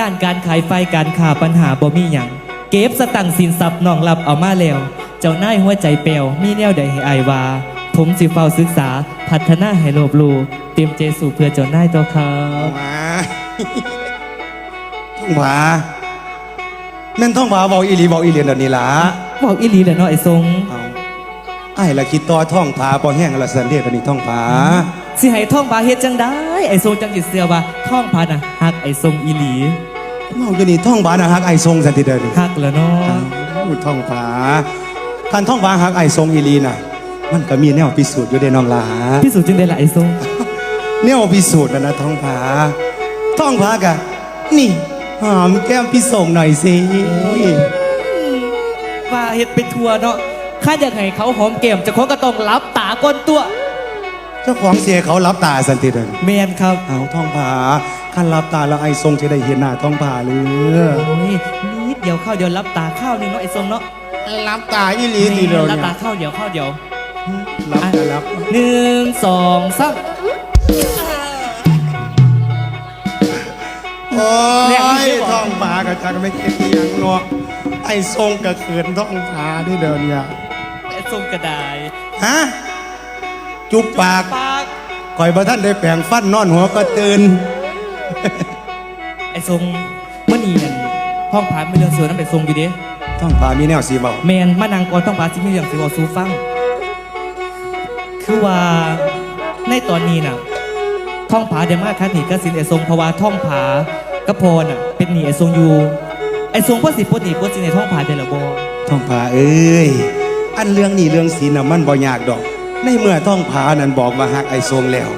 ด้านการขายไฟการขาปัญหาบ่มีหยังเก็บสตังค์สินทรัพย์น้องรับเอามาแล้ว เจ้านายหัวใจเปลวมีแนวใดให้อายว่าผมสิเฝ้าศึกษาพัฒนาให้โลบลูเตรียมใจสู่เพื่อเจ้านายตัวครับมาท่องผาแม่นท่องผาเบาอีหลีเบาอีเหลียนเดี๋ยวนี้ล่ะบอกอีหลีแหละเนาะไอ้ทรงเอาไอ้ละคิดต่อท่องผาพอแห้งละสันเดียตอนนี้ท่องผาสิให้ท่องพาเฮ็ดจังได้ไอ้ทรงจังจิตเสือว่าท่องพาน่ะฮักไอ้ทรงอีหลี เมาอยู่นี่ท่องผานะฮักไอ้ทรงสันติเดินฮักแล้วเนาะพูดท่องผาท่านท่องผาฮักไอ้ทรงอีหลีน่ะ มันก็มีแนวพิสูจน์อยู่ในน้องหลาพี่สุจึงได้ละไอ้ทรงแนวพิสูจน์นะนะท่องผาท่องผากะนี่หอมแก้มพี่ส่งหน่อยสิว่าเฮ็ดไปทัวเนาะข้าอยากให้เขาหอมแก้มเจะของก็ต้องรับตาก้นตัว เจ้าของเสียเขารับตาสันติเดินแมนครับเอาท่องผา ขั้นรับตาแล้วไอ้ทรงจะได้เห็นหน้าท่องผาเลย โอ้ยนิดเดียวเข้าเดียวรับตาเข้าหนึงเนาะไอ้ทรงเนาะรับตาอีหลีทีเดียวรับเนี่ยตาเข้าเดียวเข้าเดียวรับตารับหนึ่งสองสามโอ้แรกที่ยบอกท่องผากับจักไม่เก็บอหยังเนาะไอ้ทรงกับเขินท่องผาที่เดินเนี่ยไอ้ทรงกระไดายฮะจุบปากปาก คอยบ่ท่านได้แปลงฟันนอนหัวก็ตื่น ไอ้ทรงเมื่อนี้นั่นห้องผาไม่เรื่องเสือน้ำไอ้ทรงอยู่เด้ท่องผามีแนวสีเบาแมนมานางกรต้องผาสิมีเรื่องสิเวอซูฟัง คือว่าในตอนนี้น่ะท่องผาเดมาคัดหนีกสินไอทรงเพราะว่าท่องผากระพรน่ะเป็นหนีไอทรงอยู่ไอทรงพ่อสิปดหนีปดสินในท่องผาเดละบอท่องผาเอ้ย อันเรื่องนี้เรื่องศีลน่ะมันบ่ยากดอก ในเมื่อท่องผานั้นบอกว่าฮักไอ้ทรงแล้ว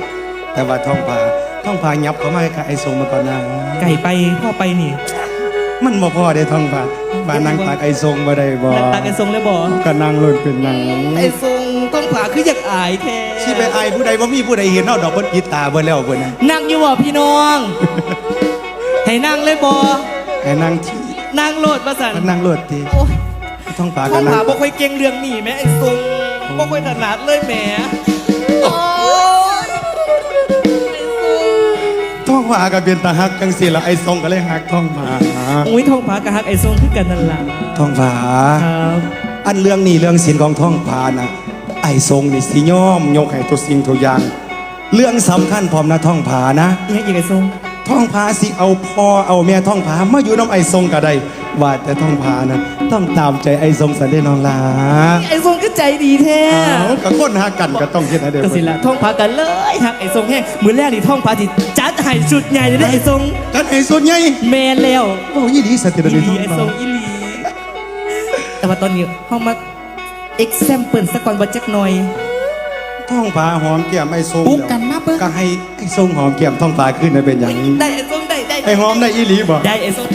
แต่ว่าท่องผา ท่องผายับเข้ามาให้ไอ้ทรงมาก่อนนะไก่ไปพ่อไปนี่มันบ่พอได้ท่องผาบานั่งตักไอ้ทรงบ่ได้บ่นักตาไอทรงเลยบอก็นั่งรถเป็นนั่งไอทรงท่องผาคืออยากอายแท้สิไปอายผู้ใดบ่มีผู้ใดเห็นเอาดอกเพิ่นปิดตาเบิ่แล้วเพิ่นน่ะนั่งอยู่บ่พี่น้องให้นั่งเลยบอให้นั่งที่นั่งโลดประสันก็นั่งรถที่โอ้ยท่องผาท่ก็องนั่ผางบ่ค่อยเก่งเรื่องนี้แหม่ไอ้ทรงบ่ค่อยถนัดเลยแหม ท่องผาก็เป็นตาฮักจังซี่ล่ะไอ้ทรงก็เลยฮักท่องผาอุ้ยท่องผากะฮักไอ้ทรงคือกันนั่นล่ะท่องผาครับอันเรื่องนี้เรื่องศีลของท่องผานะไอ้ทรงนี่สิยอมยกให้ทุกสิ่งทุกอย่าง เรื่องสำคัญพร้อมนะท่องผานะอีกอย่างอีกไอ้ทรงท่องผาสิเอาพ่อเอาแม่ท่องผามาอยู่น้ำไอ้ทรงก็ได้ว่าแต่ท่องผานะต้องตามใจไอ้ทรงสันเดน้องลาไอ้ทรงก็ใจดีแท้เอากับคนหากันก็ต้องเฮ็ดให้ได้ก็สิละท่องผากันเลยฮักไอ้ทรงแห้งมือแรกนี่ท่องผาที่จัด ให้ชุดใหญ่เลยนะไอ้ทรงกันไอ้ส่วนใหญ่แมนแล้วโอ้ยดีสันติอีเดหลีท่องไอ้ผาทรงอีหลีแต่ว่าตอนนี้ห้องมา example สักก่อนว่าจักหน่อยท่องผาหอมแก้มไอ้ทรงปุ๊กกันมาเบิ่ง ก็ให้ไอ้ทรงหอมแก้มท่องผาขึ้นให้เป็นอย่างนี้ได้ไอ้ทรงได้ได้ไอ้หอมได้อีหลีบ่ได้ไอ้ทรง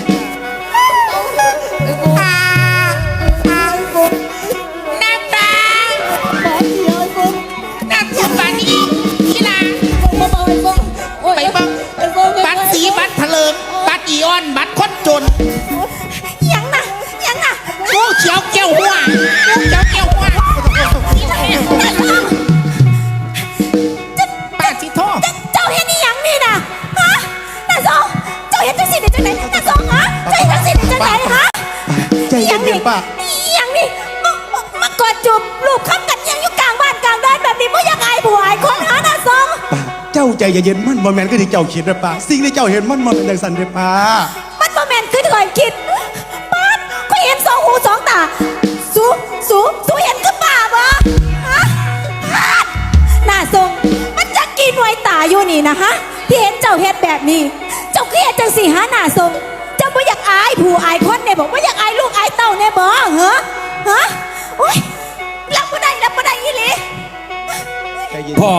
คนจนยังนะยังนะงูเขียวเกี่ยวหัวงูเขียวเกี่ยวหัวป้าสิโทษเจ้าเห็นนี่ยังนี่นะฮะน้าสองเจ้าเห็นจังสิได้จังไหนน้าสองฮะเจ้าเห็นจังสิได้จังไหนฮะใจเย็นๆป้ายังนี่มามามากอดจูบลูบค้ำกันยังอยู่กลางบ้านกลางเดินแบบนี้ไม่อยากอายผัวอายคนหาน้าสองป้าเจ้าใจเย็นๆมันบ่แม่นก็ที่เจ้าคิดนะป้าสิ่งที่เจ้าเห็นมันบ่เป็นจังซั่นเด้อป้า นี่นะฮะที่เห็นเจ้าเฮ็ดแบบนี้ เจ้าเครียดจังสิฮะน่าทรงเจ้าบ่อยากอายผู้อายคนเนี่ยบอกว่าอยากอายลูกอายเต้าเนี่ยบ่เหรอฮะโอ้ยรับบ่ได้รับบ่ได้อีหลีใจเย็นพอ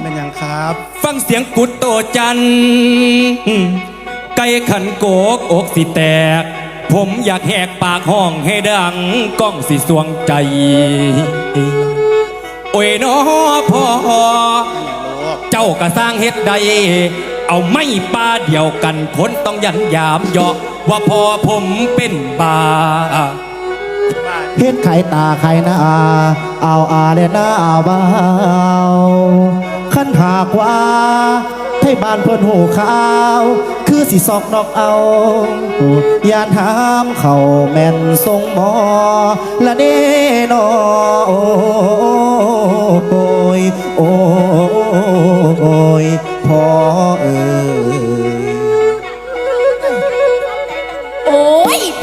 แม่นหยังครับ ฟังเสียงกุดโตจันทร์ไก่ขันโกกอกสิแตก ผมอยากแหกปากห้องให้ดังก้องสิสวงใจ โอ้ยน้อพ่อเจ้าก็สร้างเฮ็ดใด เอาไม่ปลาเดียวกันคนต้องยันยามเหยาะว่าพอผมเป็นบาเฮ็ดไข่ตาไข่หน้าเอาอาเลน้าเบาขั้นหากว่าให้บ้านเพิ่นหูขาว คือสิซอกดอกเอายานหามเข่าแม่นทรงหมอละเด้นอโอ้ยโอ้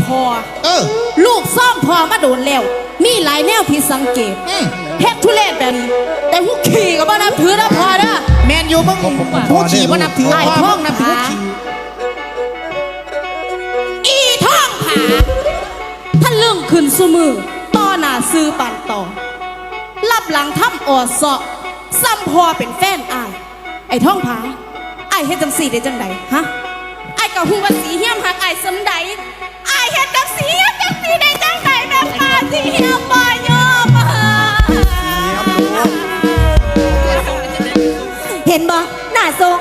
พอเออ ลูกซ่อมพอมาโดนแล้ว มีหลายแนวผิดสังเกตอืม เฮ็ดทุเรศแบบนี้แต่ผู้ขี่ก็บ่นับถือนะพอเด้อแมนยูมึงผู้ขี่ว่านับถือไอ้พ่อท่มึองงนับถือผาขี่อีท่องผาท่านเรื่องขึ้นสมือต่อหน้าซื้อปันต่อรับหลังถ้ำออดเสาะซ้ำพอเป็นแฟนอาย ไอ้ท่องผาไอ้ายเฮ็ดจังสี่ได้จังใดฮะไอ้ายก็ฮู้ว่าสีเฮียมหักไอ้ายสำใดไอ้ายเฮ็ด จังสีเฮียมจังสีได้จังไหนแบบมาสีเฮียบ่ยอมเห็นบ่หน้าโซก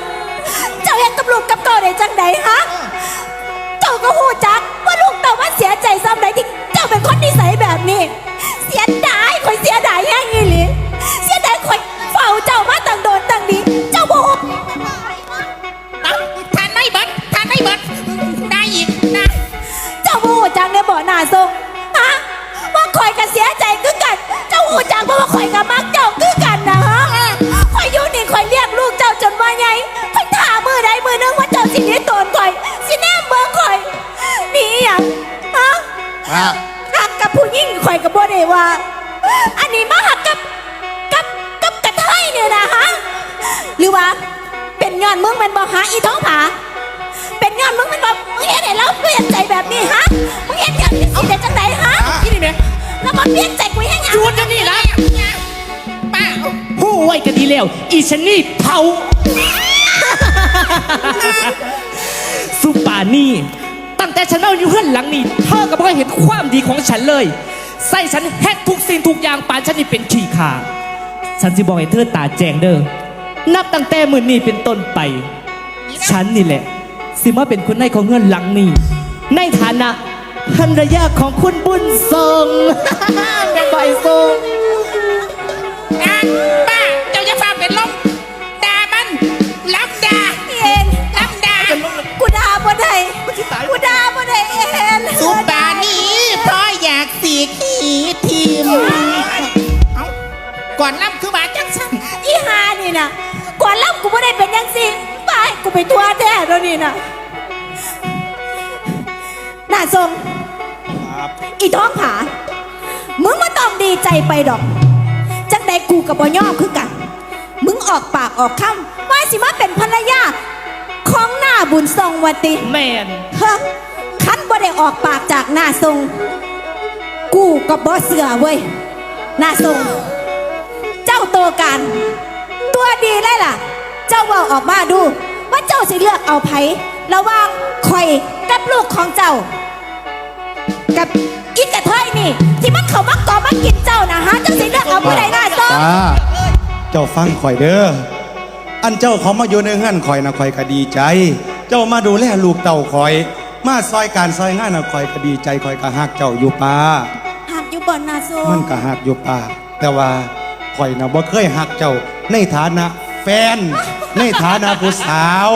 เจ้าฮู้จักเพราะว่าคอยก็มักเจ้าคือกันนะฮะคอยอยู่นี่คอยเลี้ยงลูกเจ้าจนว่าไงคอยท่ามือใดมือหนึงว่าเจ้าสิหนี้ตนคอยสิแนมเบิ่งคอยหนี่หยังฮะครับหักกับผู้หญิงข่อยกับบ่ได้ว่า อันนี้มาหักกับกับกับกระเทยเนี่ยนะฮะหรือว่าเป็นงานมึงแมันบอกหาอีท้องผาเป็นงานมึงแมันบอกมึงเห็นไหนแล้วเปลี่ยนใจแบบนี้ฮะมึงเห็นงานที่สิได้จังไหนฮะ ที่นี่ไหมแล้ว มาเปลี่ยนใจกูให้ยังจูดจะนี่ละป้าผู้ไว้ก็ดีแล้ว อีฉันนี่เผา สุปานี่ ตั้งแต่ฉันเอาอยู่เพื่อนหลังนี้เธอก็บ่เคยเห็นความดีของฉันเลย ใส่ฉันแฮกทุกสิ่งทุกอย่างปานฉันนี่เป็นขี้ขาฉันจะบอกให้เธอตาแจงเด้อนับตั้งแต่มือนี้เป็นต้นไป ฉันนี่แหละ สิมาเป็นคนในของเงื่อนหลังนี้ในฐานะ ภรรยาของคุณบุญทรงเป็นบ่อยทรงอะป้าเจ้าจะฟ้าเป็นลมด่ามันล้ำด่าเอ็นล้ำด่ากูด่าบ่ได้กูด่าบ่ได้เอ็นสุปานี้เพราะอยากสีขี้ทีมเอ้าก่อนล้ำคือว่าจังสันอีหานี่นะก่อนล่ำกูบ่ได้เป็นยังสิไปกูไปทัวร์แท้แล้วนี่นะ น่าทรงอีท้องผา มึงมาต้องดีใจไปดอก จังใดกูกับบ่ยอมคือกัน มึงออกปากออกคำว่าสิมาเป็นภรรยา ของหน้าบุญทรงวติ แมนเฮ้อคันบ่ได้ออกปากจากหน้าทรง กูกับบ่เสือเว้ย หน้าทรง เจ้าตัวกัน ตัวดีเลยล่ะ เจ้าเว่าออกมาดู ว่าเจ้าสิเลือกเอาไผระหว่างคอย กับลูกของเจ้า กับอีกกระเทยนี่ ที่มันเขามักกอมักกินเจ้านะฮะเจ้าสิเลือกเอาผู้ใดหน้าทรงตาเจ้าฟังข่อยเด้อ อันเจ้าเขามาอยู่ในเฮือนข่อยนะข่อยก็ดีใจ เจ้ามาดูแลลูกเต่าข่อย มาซอยการซอยงานนะข่อยก็ดีใจข่อยก็ฮักเจ้าอยู่ป่าหากอยู่บ่อนหน้าทรงมันก็ฮักอยู่ป่าแต่ว่าข่อยนะบ่เคยฮักเจ้าในฐานะแฟน ในฐานะผู้สาว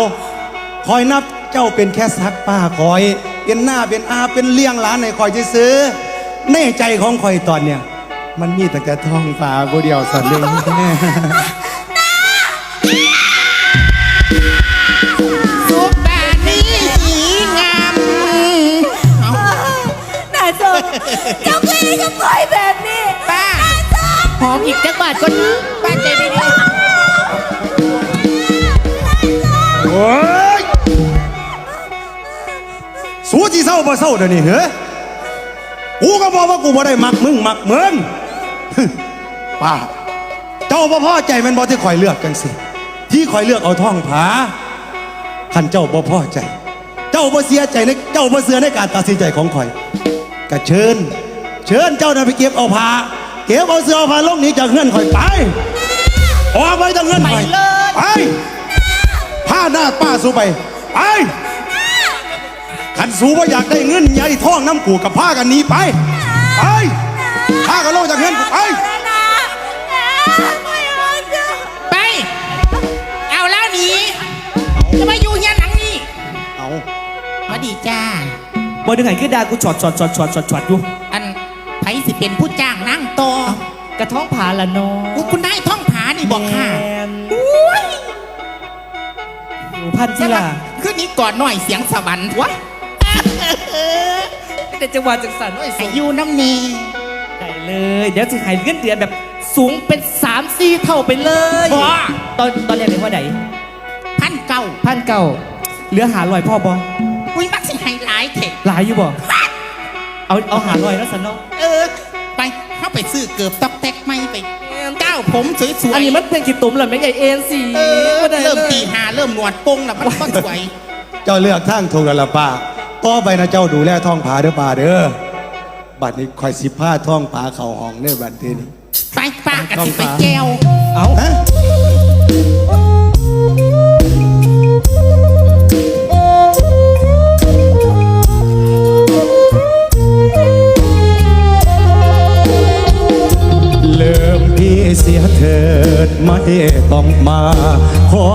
ข่อยนับ เจ้าเป็นแค่สักป้าข่อย เป็นหน้าเป็นอาเป็นเลี้ยงหลานให้ข่อยซื้อๆในใจของข่อยตอนเนี่ย มันมีแต่กระท้องฟ้าผู้เดียวสันเลยสุปานี้สีงามเอ้าหน้าทรงเจ้าเคยได้กับคอยแบบนี้ป้าหน้าทรงหอมอีกจักบาทก็ สู้จีเศร้าบ่เศร้าเดี๋ยวนี้เหรอกูก็บอกว่ากูบ่ได้มักมึงมักเมืองป้าเจ้าบ่พอใจแมันบ่ที่คอยเลือกกันสิ ที่คอยเลือกเอาท่องผาขันเจ้าบ่พอใจ เจ้าบ่เสียใจในเจ้าบ่เสือในการตัดสินใจของคอยก็เชิญ เชิญเจ้าน่ะไปเก็บเอาผ้าเก็บเอาเสื้อเอาผ้าลงหนี้จากเงื่อนคอยไปออกไปจากเงื่อนคอยไปผ้าหน้าป้าสู้ไปไป ขันสูว่าอยากได้เงินใหญ่ท่องน้ำกูกับผ้ากันนี้ไป ไปผ้ากันโลกจากเงินกูไป ไป เอาแล้วหนีจะมาอยู่เงี้ยหนังนี่เอาพอดีจ้าบอยดึงไงก็ด่ากูช็อตช็อดช็อดช็อตช็อตช็อตอยู่ อันไผสิเป็นผู้จ้างนั่งโตกระท้องผาละนอโอ้คุณนายท้องผานี่บอกค่ะพันจิลาขึ้นนี้ก่อนหน่อยเสียงสวรรค์วะ แต่จังหวะจังสันโอ้ยอาสูงยุน้ำเนได้เลย เดี๋ยวจะให้เงินเดือนแบบสูงเป็น3 4เท่าไปเลยบ่ตอนตอนแรกเลยว่าไหนพันเก้าพันเก่าเหลือหาลอยพ่อบออุ้ยมักสิไฮไลท์เถอะหลายอยู่บ่เอาเอาหาลอยแล้วสันเนาะเออ ไปเข้าไปซื้อเกือบตอกแตกไม่ไปเก้าผมสวยๆอันนี้มันเป็นขีดตุ้มเหรอไม่ใหญ่เอ็นสีเออบ่ได้ลยเริ่มตีหาเริ่มหนวดปงแล้วมันก็สวย เจ้าเลือกทางถูกแล้วล่ะป้า ต่อไปนะเจ้าดูแลท้องผาเด้อป้าเด้อบัดนี้คอยสิผ้าท้องผาเข่าห้องเด้อบัดนี้ไปป้ากันสิไปแก้วเอาฮะเริ่มพี่เสียเถิดไม่ต้องมาขอ